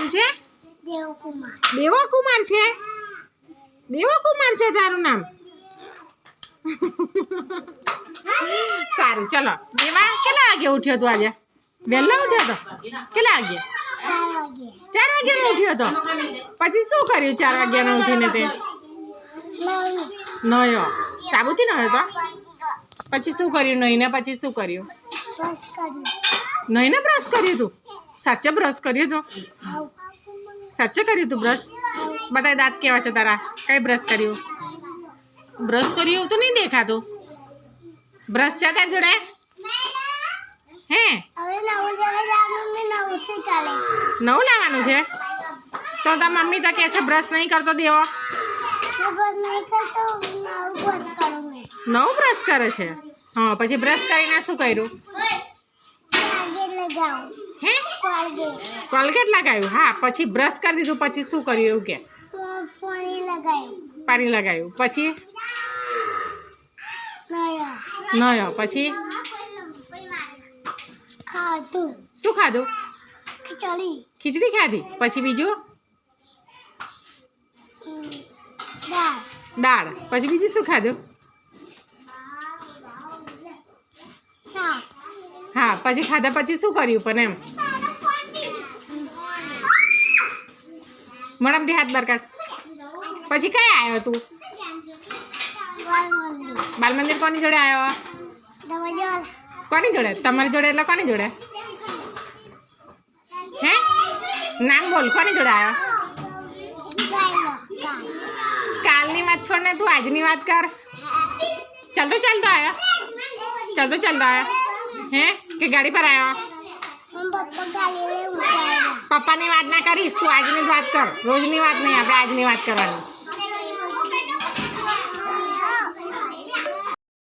શું છે? દેવકુમાર. દેવો કુમાર છે? દેવો કુમાર છે તારું નામ? સારું ચલો. દેવા કેટલા વાગે ઉઠ્યો તું આજે? વહેલો ઉઠ્યો તો? કેટલા વાગે? ચાર વાગે. ચાર વાગ્યાનો ઉઠ્યો તો? પછી શું કર્યું ચાર વાગ્યાનો ઉઠીને તે? નયો. સાબુથી નયો તો? પછી શું કર્યું નહીને પછી શું કર્યું? નહીને બ્રશ કર્યું તું? સાચે બ્રશ કર્યું તો સાચો કર્યું તું બ્રશ બધા દાંત કેવા છે તારા કઈ બ્રશ કર્યું બ્રશ કર્યું તો નહીં દેખાતું બ્રશ છે તાર જોડે હે નવું લાવવાનું છે તો તાર મમ્મી તો કે છે બ્રશ નહીં કરતો દેવો નવું બ્રશ કરે છે હા પછી બ્રશ કરીને શું કર્યું હે? કોલગેટ લગાવ્યું. હા પછી બ્રશ કરી દીધું પછી શું કર્યું એવું કે? પાણી લગાવ્યું. પછી? નયો. પછી? શું ખાધું? ખીચડી ખાધી. પછી બીજું? દાળ. પછી બીજું શું ખાધું? હા, પછી ખાધા પછી શું કર્યું પણ એમ? મોઢામાંથી હાથ બહાર કાઢ. પછી કઈ આવ્યો તું? બાલ મંદિર કોની જોડે આવ્યો? કોની જોડે? તમારી જોડે એટલે કોની જોડે? હે? નામ બોલ, કોની જોડે આવ્યો? કાલની વાત છોડ ને તું આજની વાત કર. ચાલતો ચાલતો આવ્યો. ચાલતો ચાલતો આવ્યો. હે? કે ગાડી પર આવ્યો પપ્પાની વાત ના કરીશ તું આજની જ વાત કર. રોજની વાત નહીં આપણે આજની વાત કરવાની છે.